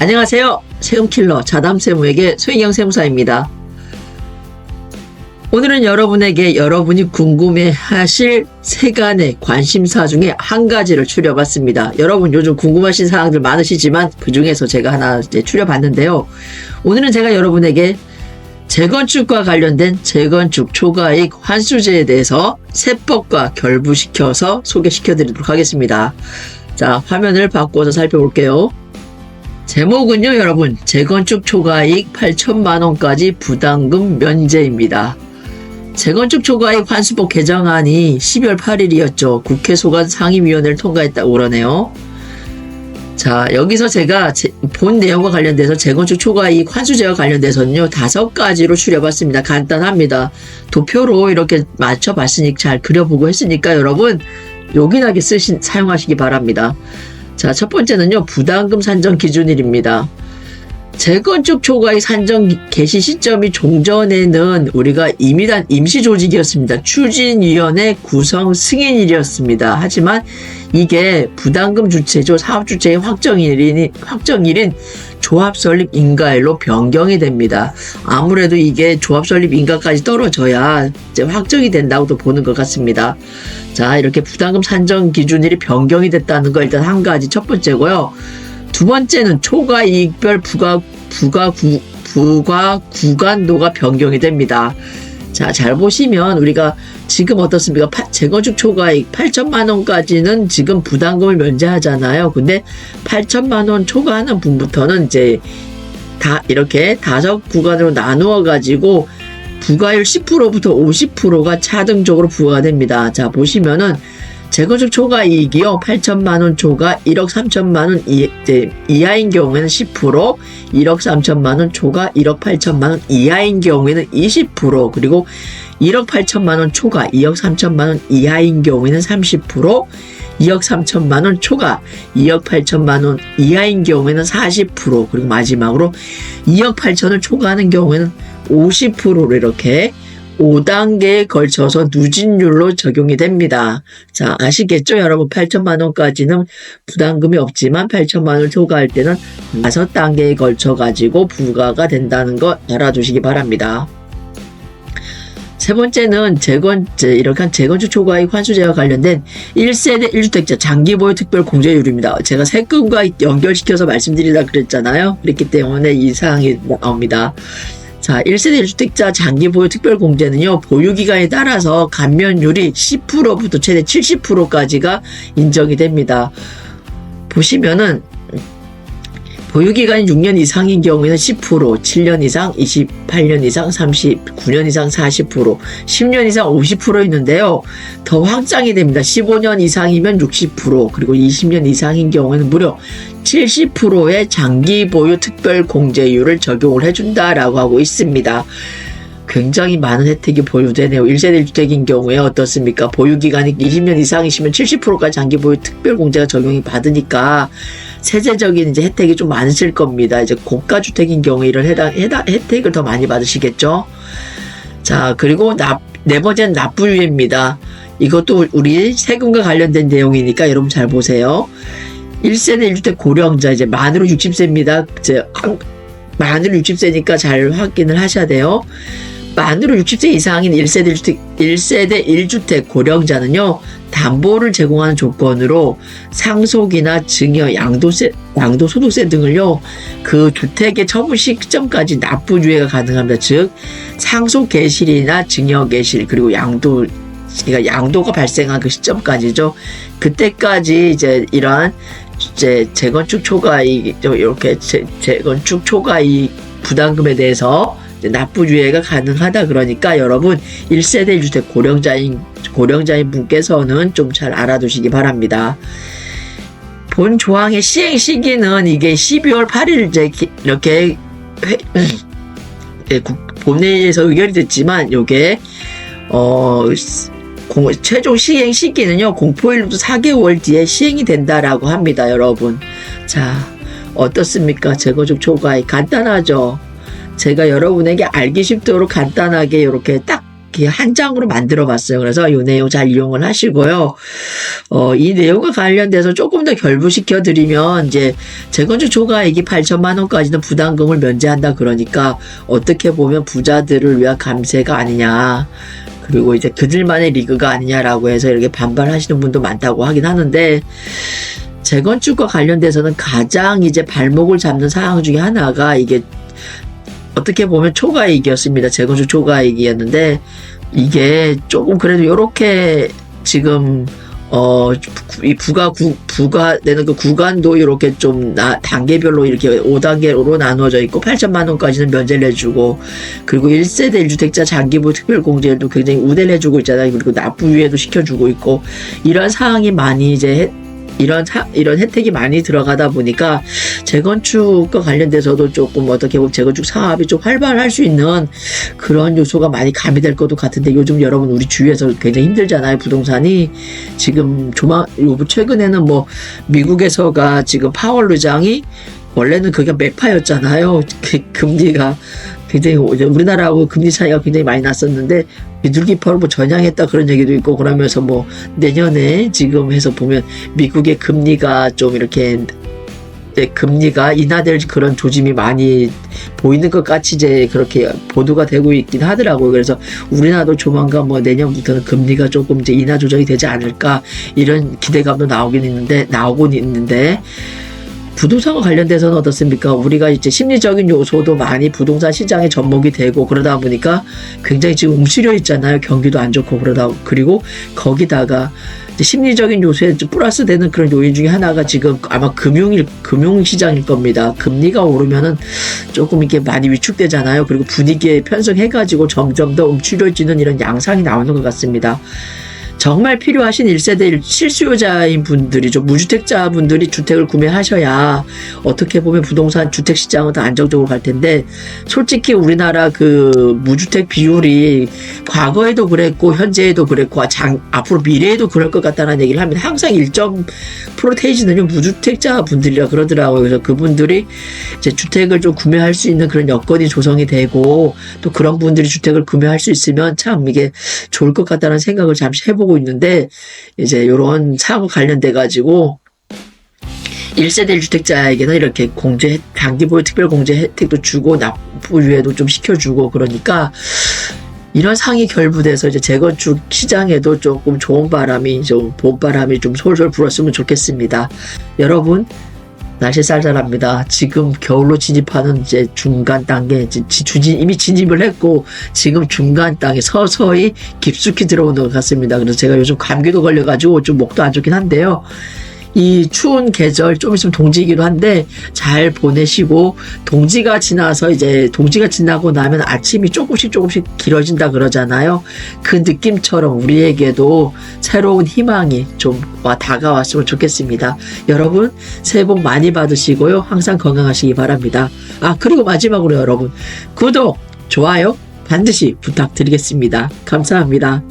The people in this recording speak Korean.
안녕하세요. 세금킬러 자담세무에게 소인영 세무사입니다. 오늘은 여러분에게 여러분이 궁금해 하실 세간의 관심사 중에 한 가지를 추려봤습니다. 여러분 요즘 궁금하신 사항들 많으시지만 그 중에서 제가 하나 이제 추려봤는데요. 오늘은 제가 여러분에게 재건축과 관련된 재건축 초과이익 환수제에 대해서 세법과 결부시켜서 소개시켜 드리도록 하겠습니다. 자, 화면을 바꿔서 살펴볼게요. 제목은요, 여러분. 재건축 초과이익 8천만 원까지 부담금 면제입니다. 재건축 초과이익 환수법 개정안이 12월 8일이었죠. 국회 소관 상임위원회를 통과했다고 그러네요. 자, 여기서 제가 제- 본 내용과 관련돼서 재건축 초과이익 환수제와 관련돼서는요, 다섯 가지로 추려봤습니다. 간단합니다. 도표로 이렇게 맞춰봤으니 잘 그려보고 했으니까 여러분, 요긴하게 쓰신, 사용하시기 바랍니다. 자, 첫 번째는요, 부담금 산정 기준일입니다. 재건축 초과이익 산정 개시 시점이 종전에는 우리가 임의단 임시 조직이었습니다. 추진위원회 구성 승인일이었습니다. 하지만 이게 부담금 주체죠. 사업 주체의 확정일인 확정일인 조합 설립 인가일로 변경이 됩니다. 아무래도 이게 조합 설립 인가까지 떨어져야 이제 확정이 된다고도 보는 것 같습니다. 자, 이렇게 부담금 산정 기준일이 변경이 됐다는 거 일단 한 가지 첫 번째고요. 두 번째는 초과 이익별 부과 부과 구 부과 구간도가 변경이 됩니다. 자, 잘 보시면 우리가 지금 어떻습니까? 파- 재건축 초과이익 8천만 원까지는 지금 부담금을 면제하잖아요. 근데 8천만 원 초과하는 분부터는 이제 다 이렇게 다섯 구간으로 나누어 가지고 부가율 10%부터 50%가 차등적으로 부과가 됩니다. 자, 보시면은 재건축 초과 이익이요. 8천만 원 초과 1억 3천만 원 이, 이하인 경우에는 10%, 1억 3천만 원 초과 1억 8천만 원 이하인 경우에는 20%, 그리고 1억 8천만 원 초과 2억 3천만 원 이하인 경우에는 30%, 2억 3천만 원 초과 2억 8천만 원 이하인 경우에는 40%, 그리고 마지막으로 2억 8천을 초과하는 경우에는 50%로 이렇게 5단계에 걸쳐서 누진율로 적용이 됩니다. 자, 아시겠죠? 여러분, 8천만 원까지는 부담금이 없지만 8천만 원을 초과할 때는 5단계에 걸쳐 가지고 부과가 된다는 거 알아두시기 바랍니다. 세 번째는 재건, 제- 이렇게 한 재건축 초과이익 환수제와 관련된 1세대 1주택자 장기 보유 특별 공제율입니다. 제가 세금과 연결시켜서 말씀드리라 그랬잖아요. 그렇기 때문에 이 사항이 나옵니다. 자, 1세대 1주택자 장기 보유 특별 공제는요, 보유기간에 따라서 감면율이 10%부터 최대 70%까지가 인정이 됩니다. 보시면은, 보유기간이 6년 이상인 경우에는 10%, 7년 이상 28년 이상 39년 이상 40%, 10년 이상 50% 있는데요. 더 확장이 됩니다. 15년 이상이면 60%, 그리고 20년 이상인 경우에는 무려 70%의 장기 보유 특별 공제율을 적용을 해준다라고 하고 있습니다. 굉장히 많은 혜택이 보유되네요. 1세대 1주택인 경우에 어떻습니까? 보유기간이 20년 이상이시면 70%까지 장기 보유 특별 공제가 적용이 받으니까 세제적인 이제 혜택이 좀 많으실 겁니다. 이제 고가 주택인 경우에 이런 해당, 해당, 혜택을 더 많이 받으시겠죠? 자, 그리고 납, 네 번째는 납부유예입니다. 이것도 우리 세금과 관련된 내용이니까 여러분 잘 보세요. 1세대 1주택 고령자 이제 만으로 60세입니다. 이제 한- 만으로 60세니까 잘 확인을 하셔야 돼요. 만으로 60세 이상인 1세대 1주택, 1세대 1주택 고령자는요, 담보를 제공하는 조건으로 상속이나 증여, 양도세, 양도소득세 등을요, 그 주택의 처분 시점까지 납부 유예가 가능합니다. 즉, 상속 개실이나 증여 개실, 그리고 양도, 그러니까 양도가 발생한 그 시점까지죠. 그때까지 이제 이러한 이제 재건축 초과이익 이렇게 재, 재건축 초과이익 부담금에 대해서 납부 유예가 가능하다 그러니까 여러분 1세대 1주택 고령자인 고령자인 분께서는 좀 잘 알아두시기 바랍니다. 본 조항의 시행 시기는 이게 12월 8일 이제 기- 이렇게 회, 예, 국- 본회의에서 의결이 됐지만 요게 어 공- 최종 시행 시기는요 공포일로부터 4개월 뒤에 시행이 된다라고 합니다 여러분. 자 어떻습니까? 재건축 초과이 간단하죠 제가 여러분에게 알기 쉽도록 간단하게 이렇게 딱 한 장으로 만들어 봤어요. 그래서 이 내용 잘 이용을 하시고요. 어, 이 내용과 관련돼서 조금 더 결부시켜 드리면 이제 재건축 초과액이 8천만 원까지는 부담금을 면제한다 그러니까 어떻게 보면 부자들을 위한 감세가 아니냐. 그리고 이제 그들만의 리그가 아니냐라고 해서 이렇게 반발하시는 분도 많다고 하긴 하는데 재건축과 관련돼서는 가장 이제 발목을 잡는 사항 중에 하나가 이게 어떻게 보면 초과이익이었습니다. 재건축 초과이익이었는데 이게 조금 그래도 이렇게 지금 어, 이 부가, 구, 부가되는 그 구간도 이렇게 좀 나, 단계별로 이렇게 5단계로 나누어져 있고 8천만 원까지는 면제를 해주고 그리고 1세대 1주택자 장기부 특별공제도 굉장히 우대를 해주고 있잖아요. 그리고 납부유예도 시켜주고 있고 이런 사항이 많이 이제 해- 이런 사- 이런 혜택이 많이 들어가다 보니까 재건축과 관련돼서도 조금 어떻게 보면 재건축 사업이 좀 활발할 수 있는 그런 요소가 많이 가미될 것도 같은데 요즘 여러분 우리 주위에서 굉장히 힘들잖아요 부동산이. 지금 조만 요번 최근에는 뭐 미국에서가 지금 파월 의장이 원래는 그게 매파였잖아요. 그 금리가 굉장히 우리나라하고 금리 차이가 굉장히 많이 났었는데 비둘기파로 뭐 전향했다 그런 얘기도 있고 그러면서 뭐 내년에 지금 해서 보면 미국의 금리가 좀 이렇게 이제 금리가 인하될 그런 조짐이 많이 보이는 것 같이 이제 그렇게 보도가 되고 있긴 하더라고요. 그래서 우리나라도 조만간 뭐 내년부터는 금리가 조금 이제 인하 조정이 되지 않을까 이런 기대감도 나오긴 있는데 나오곤 있는데 부동산과 관련돼서는 어떻습니까? 우리가 이제 심리적인 요소도 많이 부동산 시장에 접목이 되고 그러다 보니까 굉장히 지금 움츠려 있잖아요. 경기도 안 좋고 그러다 그리고 거기다가 심리적인 요소에 좀 플러스 되는 그런 요인 중에 하나가 지금 아마 금융일 금융 시장일 겁니다. 금리가 오르면은 조금 이렇게 많이 위축되잖아요. 그리고 분위기에 편성해 가지고 점점 더 움츠려지는 이런 양상이 나오는 것 같습니다. 정말 필요하신 1세대 실수요자인 분들이 좀 무주택자 분들이 주택을 구매하셔야 어떻게 보면 부동산 주택 시장은 더 안정적으로 갈 텐데 솔직히 우리나라 그 무주택 비율이 과거에도 그랬고 현재에도 그랬고 장, 앞으로 미래에도 그럴 것 같다는 얘기를 하면 항상 일정 프로테이지는요 무주택자 분들이라 그러더라고요. 그래서 그분들이 이제 주택을 좀 구매할 수 있는 그런 여건이 조성이 되고 또 그런 분들이 주택을 구매할 수 있으면 참 이게 좋을 것 같다는 생각을 잠시 해보고 있는데 이제 이런 사고 관련돼 가지고 1세대 주택자에게는 이렇게 공제 단기보유 특별 공제 혜택도 주고 납부유예도 좀 시켜주고 그러니까 이런 상이 결부돼서 이제 재건축 시장에도 조금 좋은 바람이 좀 봄바람이 좀 솔솔 불었으면 좋겠습니다. 여러분 날씨 쌀쌀합니다. 지금 겨울로 진입하는 이제 중간 단계, 주진, 이미 진입을 했고, 지금 중간 땅에 서서히 깊숙이 들어오는 것 같습니다. 그래서 제가 요즘 감기도 걸려가지고 좀 목도 안 좋긴 한데요. 이 추운 계절 좀 있으면 동지이기도 한데 잘 보내시고 동지가 지나서 이제 동지가 지나고 나면 아침이 조금씩 조금씩 길어진다 그러잖아요. 그 느낌처럼 우리에게도 새로운 희망이 좀와 다가왔으면 좋겠습니다. 여러분 새해 복 많이 받으시고요. 항상 건강하시기 바랍니다. 아 그리고 마지막으로 여러분 구독, 좋아요 반드시 부탁드리겠습니다. 감사합니다.